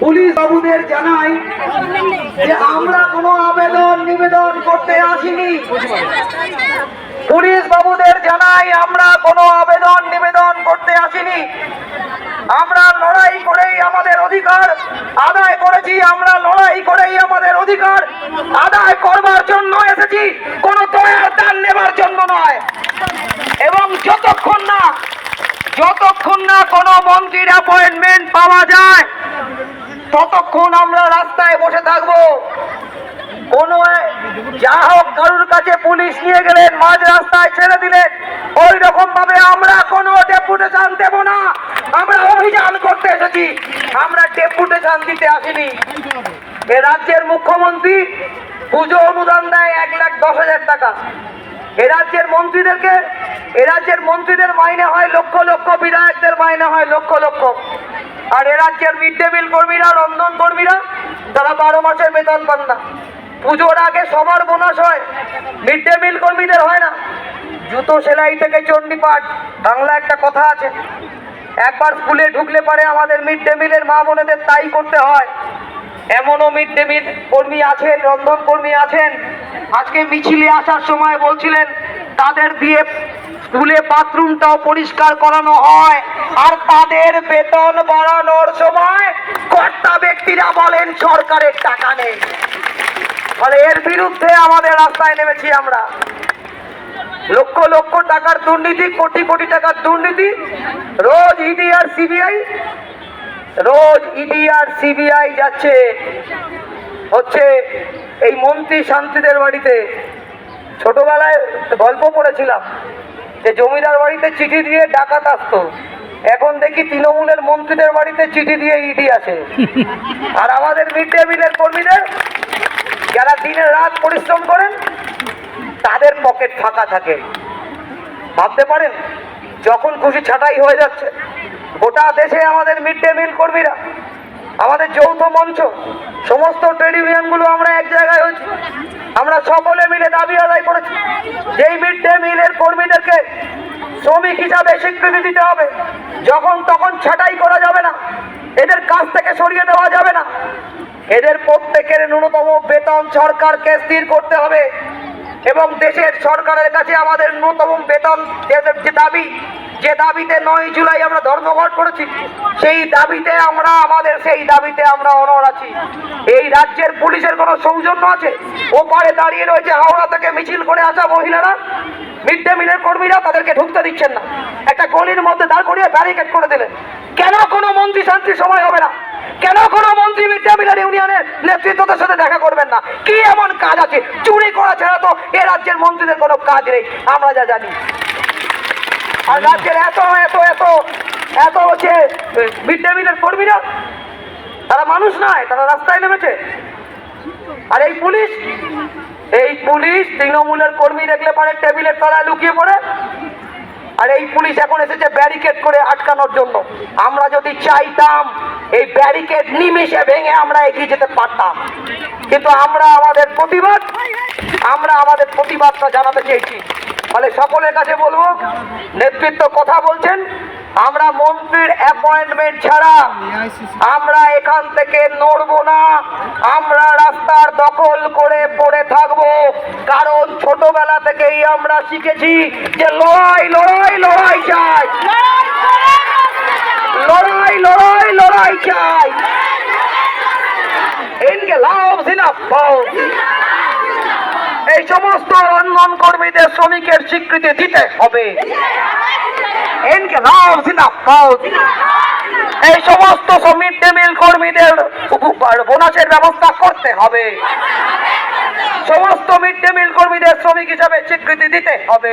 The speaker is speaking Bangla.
পুলিশ বাবুদের জানাই যে আমরা কোনো আবেদন নিবেদন করতে আসিনি। পুলিশ বাবুদের জানাই আমরা কোনো আবেদন নিবেদন করতে আসিনি। আমরা লড়াই করেই আমাদের অধিকার আদায় করেছি, আমরা লড়াই করেই আমাদের অধিকার আদায় করবার জন্য এসেছি। কোনো দয়ার দান নেবার জন্য নয়। এবং যতক্ষণ না যতক্ষণ না কোনো মন্ত্রীর অ্যাপয়েন্টমেন্ট পাওয়া যায় ততক্ষণ আমরা রাস্তায় বসে থাকব। কোন যা হোক কারুর কাছে পুলিশ নিয়ে গেলেন, মাঝ রাস্তায় ছেড়ে দিলেন। ওই রকম ভাবে আমরা কোনো ডেপুটেশন দেব না। আমরা অভিযান করতে এসেছি। আমরা ডেপুটেশন দিতে আসিনি। এ রাজ্যের মুখ্যমন্ত্রী পুজো অনুদান দেয় এক লাখ দশ হাজার টাকা। এ রাজ্যের মন্ত্রীদেরকে, এ রাজ্যের মন্ত্রীদের মাইনে হয় লক্ষ লক্ষ, বিধায়কদের মাইনে হয় লক্ষ লক্ষ। আর এ রাজ্যের মিড ডে মিল কর্মীরা, রন্ধন কর্মীরা তারা বারো মাসের বেতন পান না। পুজোর আগে সবার বোনাস হয় মিড ডে মিল কর্মীদের হয় না। জুতো সেলাই থেকে চণ্ডীপাঠ, বাংলা একটা কথা আছে। একবার স্কুলে ঢুকলে পারে আমাদের মিড ডে মিলের মা বোনেদের তাই করতে হয়। এমনও মিড ডে মিল কর্মী আছেন, রন্ধন কর্মী আছেন। আজকে মিছিলে আসার সময় বলছিলেন, তাদের দিয়ে স্কুলে বাথরুমটাও পরিষ্কার করানো হয়, আর তাদের বেতন বাড়ানোর সময় কর্তা ব্যক্তিরা বলেন, সরকারের টাকা নেই। ফলে এর বিরুদ্ধে আমাদের রাস্তায় নেমেছি আমরা। লক্ষ লক্ষ টাকার দুর্নীতি, কোটি কোটি টাকার দুর্নীতি, রোজ ইডি আর সিবিআই, রোজ ইডি আর সিবিআই যাচ্ছে। হচ্ছে এই মন্ত্রী শান্তিদের বাড়িতে ছোটবেলায় গল্প পড়েছিলাম যে জমিদার বাড়িতে চিঠি দিয়ে ডাকাত আসতো। এখন দেখি তৃণমূলের মন্ত্রীদের বাড়িতে চিঠি দিয়ে ইডি আসে। আর আমাদের মিড ডে মিলের কর্মীদের যারা দিনে রাত পরিশ্রম করেন, তাদের পকেট ফাঁকা থাকে। ভাবতে পারেন, যখন খুশি ছাঁটাই হয়ে যাচ্ছে। গোটা দেশে আমাদের মিড ডে মিল কর্মীরা আমাদের যৌথ মঞ্চ, সমস্ত ট্রেড ইউনিয়নগুলো আমরা এক জায়গায় হয়েছি। আমরা সকলে মিলে দাবি আদায় করেছি যেই মিড ডে মিলের কর্মীদেরকে শ্রমিক হিসাবে স্বীকৃতি দিতে হবে। যখন তখন ছাঁটাই করা যাবে না। এদের কাছ থেকে সরিয়ে দেওয়া যাবে না। এদের প্রত্যেকের ন্যূনতম বেতন সরকারকে স্থির করতে হবে এবং দেশের সরকারের কাছে আমাদের ন্যূনতম বেতন যে- দাবি যে দাবিতে নয় জুলাই আমরা ধর্মঘট করেছি, সেই দাবিতে আমরা আমাদের, সেই দাবিতে আমরা অনর আছি। এই রাজ্যের পুলিশের কোনো সৌজন্য আছে? ওপারে দাঁড়িয়ে রয়েছে হাওড়া থেকে মিছিল করে আসা মহিলারা। মিড ডে মিলের কর্মীরা তাদেরকে ঢুকতে দিচ্ছেন না। একটা গলির মধ্যে দাঁড় করিয়ে ব্যারিকেড করে দিলেন। কেন কোনো মন্ত্রী শান্তি সময় হবে না? কেন কোনো মন্ত্রী মিড ডে মিলের ইউনিয়নের নেতৃত্বদের সাথে দেখা করবেন না? কি এমন কাজ আছে? চুরি করা ছাড়া তো এ রাজ্যের মন্ত্রীদের কোনো কাজ নেই। আমরা যা জানি। আর রাজ্যের এত এত এত এত হচ্ছে মিড ডে মিলের কর্মীরা তারা মানুষ নয়, তারা রাস্তায় নেমেছে। আর এই পুলিশ এই পুলিশ তৃণমূলের কর্মী দেখলে পরে, টেবিলের তলায় লুকিয়ে পড়ে। আর এই পুলিশ এখন এসেছে ব্যারিকেড করে আটকানোর জন্য। আমরা যদি চাইতাম, এই ব্যারিকেড নিমিশে ভেঙে আমরা এগিয়ে যেতে পারতাম। কিন্তু আমরা আমাদের প্রতিবাদ, আমরা আমাদের প্রতিবাদটা জানাতে চেয়েছি। ফলে সকলের কাছে বলব, নেতৃত্ব কথা বলছেন। আমরা মন্ত্রীর অ্যাপয়েন্টমেন্ট ছাড়া আমরা এখান থেকে নড়বো না। আমরা রাস্তার দখল করে পড়ে থাকব। কারণ ছোটবেলা থেকেই আমরা শিখেছি যে লড়াই লড়াই লড়াই চাই। লড়াই লড়াই লড়াই চাই। ইনকে লাভ এই সমস্ত রন্ধন কর্মীদের শ্রমিকের স্বীকৃতি দিতে হবে। এই সমস্ত মিড ডে মিল কর্মীদের বোনাসের ব্যবস্থা করতে হবে। সমস্ত মিড ডে মিল কর্মীদের শ্রমিক হিসাবে স্বীকৃতি দিতে হবে।